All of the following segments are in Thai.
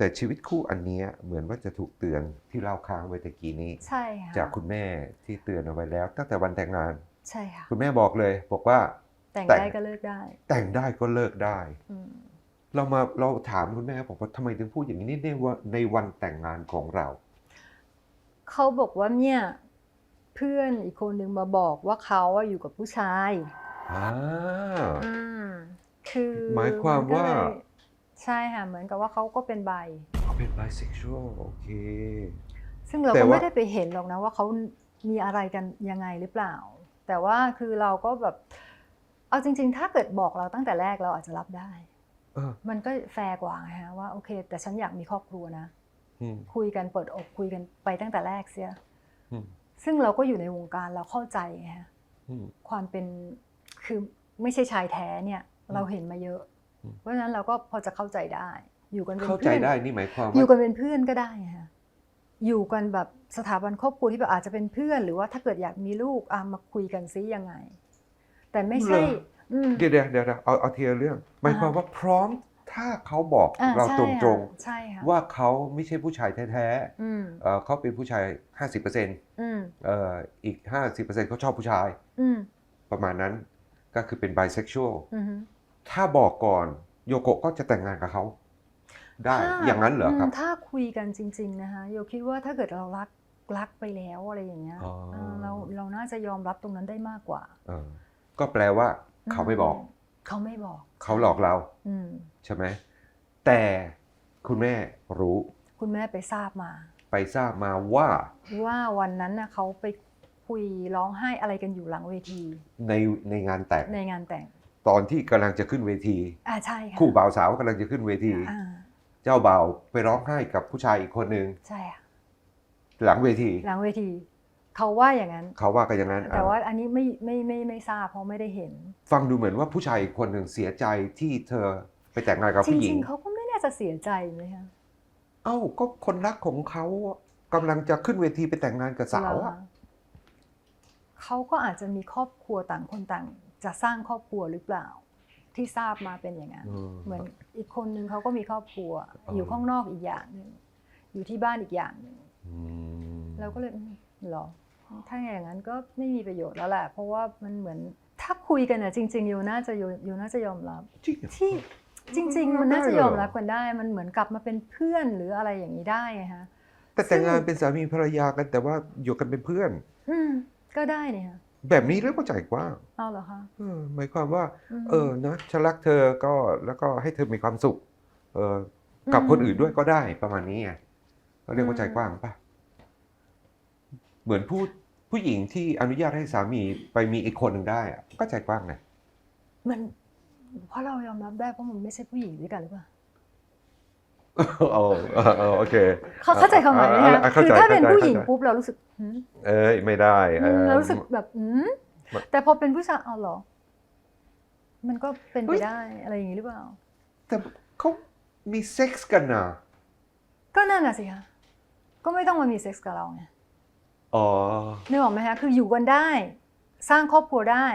แต่ชีวิตคู่อันเนี้ยเหมือนว่าจะถูกเตือนที่เล่าค้างไว้ตะกี้นี้ ใช่ค่ะจากคุณแม่ที่เตือนเอาไว้แล้ว ตั้งแต่วันแต่งงาน ใช่ค่ะคุณแม่บอกเลย บอกว่า แต่งแต่งได้ก็เลิกได้ แต่งได้ก็เลิกได้อืมเรามาเราถามคุณแม่บอกว่าทำไมถึงพูดอย่างนี้ในวันในวันแต่งงานของเรา เขาบอกว่าเนี่ยเพื่อนอีกคนนึงมาบอกว่าเขาอะอยู่กับผู้ชายอ่าอืมคือหมายความว่านก็เลย ใช่ค่ะเหมือนกับว่าเขาก็เป็นใบเขาเป็น bisexual โอเค ซึ่งเราแต่ก็ว่าไม่ได้ไปเห็นหรอกนะว่าเขามีอะไรกันยังไงหรือเปล่า แต่ว่าคือเราก็แบบ เอาจริง ๆ ถ้าเกิดบอกเราตั้งแต่แรกเราอาจจะรับได้เออมันก็แฟร์กว่าไงฮะว่าโอเค แต่ฉันอยากมีครอบครัวนะอืมคุยกันเปิดอกคุยกันไปตั้งแต่แรกเสียอืมซึ่งเราก็อยู่ในวงการเราเข้าใจไงฮะอืมความเป็นคือไม่ใช่ชายแท้เนี่ยอืมเราเห็นมาเยอะอืม เพราะฉะนั้นเราก็พอจะเข้าใจได้ อยู่กันเป็นเข้าใจเพื่อนได้นี่หมายความอยู่ว่ากันเป็นเพื่อนก็ได้ไงฮะอยู่กันแบบสถาบันครอบครัวที่แบบอาจจะเป็นเพื่อน หรือว่าถ้าเกิดอยากมีลูกอะมาคุยกันซิยังไง แต่ไม่ใช่อืมเดี๋ยวเดี๋ยวเดี๋ยวเอาเอาทีละเรื่อง หมายความอ่าว่าพร้อมถ้าเขาบอกอะเราใช่ตค่ะรงใช่ค่ะๆว่าเขาไม่ใช่ผู้ชายแท้อืมๆเอ่อเขาเป็นผู้ชาย 50%เอืมอ่ออีก 50%เขาชอบผู้ชายอืมประมาณนั้นก็คือเป็น bisexual อืม ถ้าบอกก่อนโยโกะก็จะแต่งงานกับเขาได้ถ้อย่างนั้นเหรอครับมถ้าคุยกันจริง ๆ นะคะโยคิดว่าถ้าเกิดเรารักรักไปแล้วอะไรอย่างเงี้ยอ๋อเออเราเราน่าจะยอมรับตรงนั้นได้มากกว่าเออก็แปลว่า เขาไม่บอกมเขาไม่บอก เขาหลอกเราอืมใช่ไหมแต่คุณแม่รู้ คุณแม่ไปทราบมา ไปทราบมาว่า ว่าวันนั้นน่ะเขาไปคุยร้องไห้อะไรกันอยู่หลังเวที ในในงานแต่งในงานแต่ง ตอนที่กำลังจะขึ้นเวทีอ่าใช่ค่ะคู่บ่าวสาวกำลังจะขึ้นเวที อ่าเจ้าบ่าวไปร้องไห้กับผู้ชายอีกคนหนึ่งใช่ค่ะหลังเวที หลังเวที เขาว่าอย่างนั้น เขาว่ากันอย่างนั้นแต่ว่าอะอันนี้ไม่ไม่ไม่ไม่ทราบเพราะไม่ได้เห็น ฟังดูเหมือนว่าผู้ชายอีกคนหนึ่งเสียใจที่เธอไปแต่งงานกับจผู้หญิริง งๆเขาก็ไม่น่าจะเสียใจไหมคะเอ้าก็คนรักของเขากำลังจะขึ้นเวทีไปแต่งงานกับสาวเหรออะ คะเขาก็อาจจะมีครอบครัวต่างคนต่าง จะสร้างครอบครัวหรือเปล่า ที่ทราบมาเป็นอย่างนั้นอืมเหมือนอีกคนนึงเขาก็มีครอบครัวอ๋อออยู่ข้างนอกอีกอย่างหนึ่งอยู่ที่บ้านอีกอย่างหนึ่งอืมเราก็เลยอืมเหรอถ้าอย่างนั้นก็ไม่มีประโยชน์แล้วแหละ เพราะว่ามันเหมือนถ้าคุยกันอะจริงๆโยน่าจะโยโยน่าจะยอมรับจริงเหรอที่จริง ๆ มันน่าจะได้เหรอยอมรับกันได้ มันเหมือนกลับมาเป็นเพื่อนหรืออะไรอย่างนี้ได้ไงฮะแต่แต่งงานเป็นสามีภรรยากันแต่ว่าอยู่กันเป็นเพื่อน อืมก็ได้เนี่ยค่ะ แบบนี้เรียกว่าใจกว้างเอาเหรอคะเออหมายความว่ามเออนะฉันรักเธอก็แล้วก็ให้เธอมีความสุข เออกับคนอื่นด้วยก็ได้ประมาณนี้ไงเขาเรียกว่าใจกว้างปะเหมือนผู้ผู้หญิงที่อนุญาตให้สามีไปมีอีกคนหนึ่งได้อะก็ใจกว้างนะมันเพราะเรายอมรับได้เพราะมันไม่ใช่ผู้หญิงด้วยกันหรือเปล่า โอ้เออโอเคเขาเข้าใจความหมายไหมอ่าคะอ่าเข้าคือใจถ้าเป็นเข้าใจผู้หญิงเข้าใจปุ๊บเรารู้สึกหืมเอ้ยไม่ได้เออเรารู้สึกแบบหืมมันแต่พอเป็นผู้ชายเอาเหรอ มันก็เป็นเฮ้ไปยได้อะไรอย่างนี้หรือเปล่า แต่เขามีเซ็กส์กันนะก็นั่นน่ะสิคะก็ไม่ต้องมามีเซ็กส์กับเราไงอ๋อนึกออกไหมคะคืออยู่กันได้ สร้างครอบครัวได้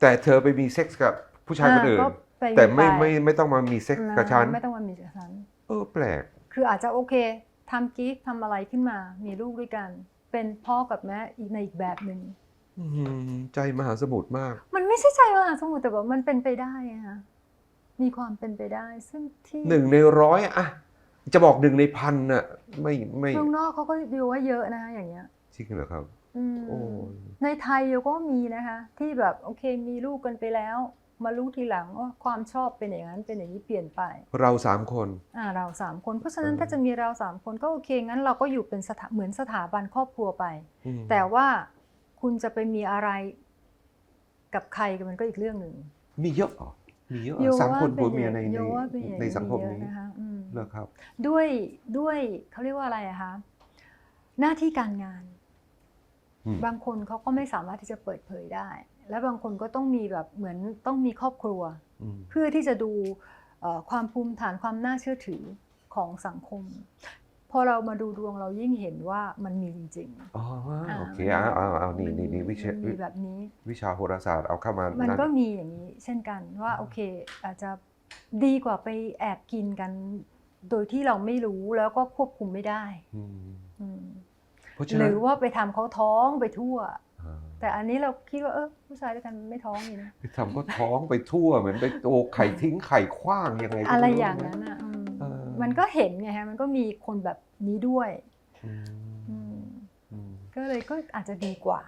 แต่เธอไปมีเซ็กส์กับผู้ชายคนอื่นก็ไปแต่ไม่ปไม่ไม่ต้องมามีเซ็กส์กับฉันไม่ต้องมามีกับฉัน เออแปลก คืออาจจะโอเคทำกิ๊กทำอะไรขึ้นมา มีลูกด้วยกัน เป็นพ่อกับแม่อีกในอีกแบบหนึ่งอืมใจมหาสมุทรมาก มันไม่ใช่ใจมหาสมุทรแต่ว่ามันเป็นไปได้อะค่ะมีความเป็นไปได้ ซึ่งที่หนึ่งในร้อยอะจะบอกหนึ่งในพันน่ะไม่ไม่เมืองนอกเขาก็ดูว่าเยอะนะคะอย่างเงี้ยจริงเหรอครับอืมโอ้ยในไทยก็มีนะคะ ที่แบบโอเคมีลูกกันไปแล้ว มารู้ทีหลังว่าความชอบเป็นอย่างนั้นเป็นอย่างนี้เปลี่ยนไป เราสามคนอ่าเราสามคน เพราะฉะนั้นเออถ้าจะมีเราสามคนก็โอเคงั้นเราก็อยู่เป็นสถาเหมือนสถาบันครอบครัวไปอืมแต่ว่าคุณจะไปมีอะไรกับใครกันมันก็อีกเรื่องหนึ่งมีเยอะเหรอมีเยอะเหรโยอสามคนเป็ผัวเมียในโยในว่าเป็นอย่างในสังคมเยอะนี้นะคะอืมเหรอครับ ด้วยด้วยเขาเรียกว่าอะไรอะคะหน้าที่การงานอืมบางคนเขาก็ไม่สามารถที่จะเปิดเผยได้ และบางคนก็ต้องมีแบบเหมือนต้องมีครอบครัวอืมเพื่อที่จะดูเอ่อความภูมิฐานความน่าเชื่อถือของสังคม พอเรามาดูดวงเรายิ่งเห็นว่ามันมีจริงอ๋อๆาโอเคมันเอาเอาเอานี่มันี่นี่วิชามันมีแบบนี้ วิชาโหราศาสตร์เอาเข้ามา มันนั่นก็มีอย่างนี้เช่นกันว่าโอเคอาจจะดีกว่าไปแอบกินกัน โดยที่เราไม่รู้แล้วก็ควบคุมไม่ได้อืมอืมเพราะฉะหนั้รืนอว่าไปทำเขาท้องไปทั่วอ่า แต่อันนี้เราคิดว่าเออผู้ชายด้วยกันไม่ท้องนี่นะไปทำก็ท้องไปทั่วเหมือนไปโอไข่ทิ้งไข่ขว้างยังไงก็อะไรม่อย่างนั้นอะอืมเออมันก็เห็นไงฮะมันก็มีคนแบบนี้ด้วยอืมอืมอืมก็เลยก็อาจจะดีกว่า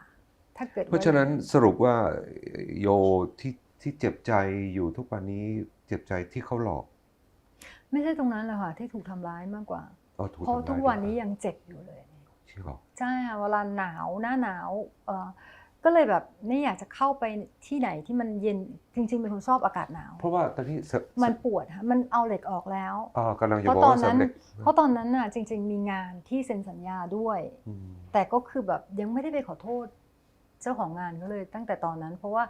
ถ้าเกิด เพราะฉะนั้นสรุปว่าโยที่ที่เจ็บใจอยู่ทุกวันนี้เจ็บใจที่เขาหลอก ไม่ใช่ตรงนั้นแหละค่ะที่ถูกทำร้ายมากกว่าอ๋อถูกเพราะทำร้ายทุกวันนี้ด้วยยังเจ็บอยู่เลยจริงเหรอใช่ค่ะเวลาหนาวหน้าหนาวเออ ก็เลยแบบไม่อยากจะเข้าไปที่ไหนที่มันเย็นจริงๆเป็นคนชอบอากาศหนาว เพราะว่าตอนนี้เสมันปวดค่ะมันเอาเหล็กออกแล้วอ่ากำลังจะเพราะบอกตอนว่าสำนั้นเร็จเพราะตอนนั้นน่ะจริง ๆ มีงานที่เซ็นสัญญาด้วยอืมแต่ก็คือแบบยังไม่ได้ไปขอโทษ เจ้าของงานก็เลยตั้งแต่ตอนนั้น เพราะว่า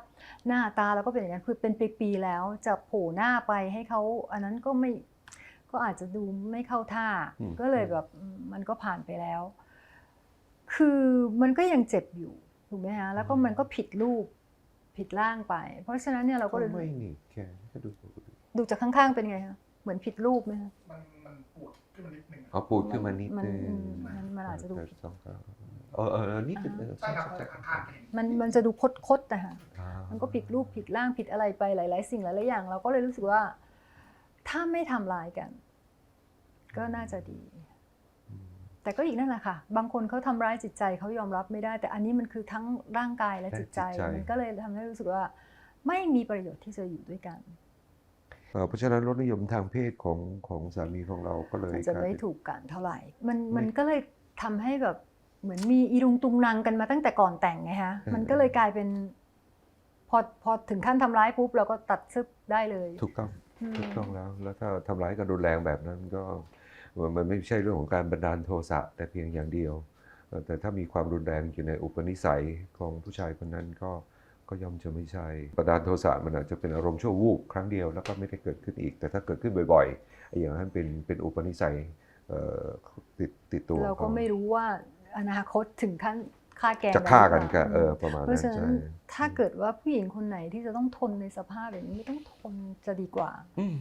หน้าตาเราก็เป็นอย่างนั้นคือเป็นปีๆแล้วจะโผล่หน้าไปให้เขาอันนั้นก็ไม่ก็อาจจะดูไม่เข้าท่า ก็เลยแบบอืมมันก็ผ่านไปแล้ว คือมันก็ยังเจ็บอยู่ ถูกไหมฮะแล้วก็มันก็ผิดรูปผิดร่างไป เพราะฉะนั้นเนี่ยเราก็ก็เลยไม่นี่แกก็ดูดูจากข้างๆเป็นไงคะเหมือนผิดรูปไหมคะมันมันปวดขึ้นมานิดนึงเอาปูดขึ้นมานิดมันนึงอืมมันมันอาจจะดูผิดสองข้างเออเออเออนิดนึงเออใช่ครับใช่จากใช่ข้างๆเห็นมันมันจะดูคดๆนะคะอ่ามันก็ผิดรูปผิดร่างผิดอะไรไปหลาย ๆ สิ่งหลายๆอย่าง เราก็เลยรู้สึกว่า ถ้าไม่ทำลายกัน ก็น่าจะดีอืม แต่ก็อีกนั่นแหละค่ะ บางคนเขาทำร้ายจิตใจเขายอมรับไม่ได้ แต่อันนี้มันคือทั้งร่างกายและจิตใจ มันก็เลยทำให้รู้สึกว่าไม่มีประโยชน์ที่จะอยู่ด้วยกันเอ่อเพราะฉะนั้นรสนิยมทางเพศของของสามีของเราก็เลยมันจะกลายไม่เป็นถูกกันเท่าไหร่ มันไม่มันก็เลยทำให้แบบเหมือนมีอีรุงตุงนางกันมาตั้งแต่ก่อนแต่งไงฮะเออมันก็เลยกลายเป็นพอพอถึงขั้นทำร้ายปุ๊บเราก็ตัดซึบได้เลย ถูกต้องอืมถูกต้องแล้ว แล้วถ้าทำร้ายกันรุนแรงแบบนั้นก็ มันไม่ใช่เรื่องของการบันดาลโทสะแต่เพียงอย่างเดียวเอ่อแต่ถ้ามีความรุนแรงอยู่ในอุปนิสัยของผู้ชายคนนั้นก็ก็ย่อมจะไม่ใช่บันดาลโทสะมันอาจจะเป็นอารมณ์ชั่ววูบครั้งเดียวแล้วก็ไม่ได้เกิดขึ้นอีก แต่ถ้าเกิดขึ้นบ่อยๆไอ้อย่างนั้นเป็นเป็นอุปนิสัยเอ่อติดติดตัว เราก็ขไม่รู้ว่าอนาคตถึงขั้นฆ่าแกล้งจะฆ่ากันได้หรือก็เปล่าเออประมาณเพนั้ราะนฉะนั้นใช่ถ้าเกิดว่าผู้หญิงคนไหนที่จะต้องทนในสภาพอย่างนี้ไม่ต้องทนจะดีกว่าอืม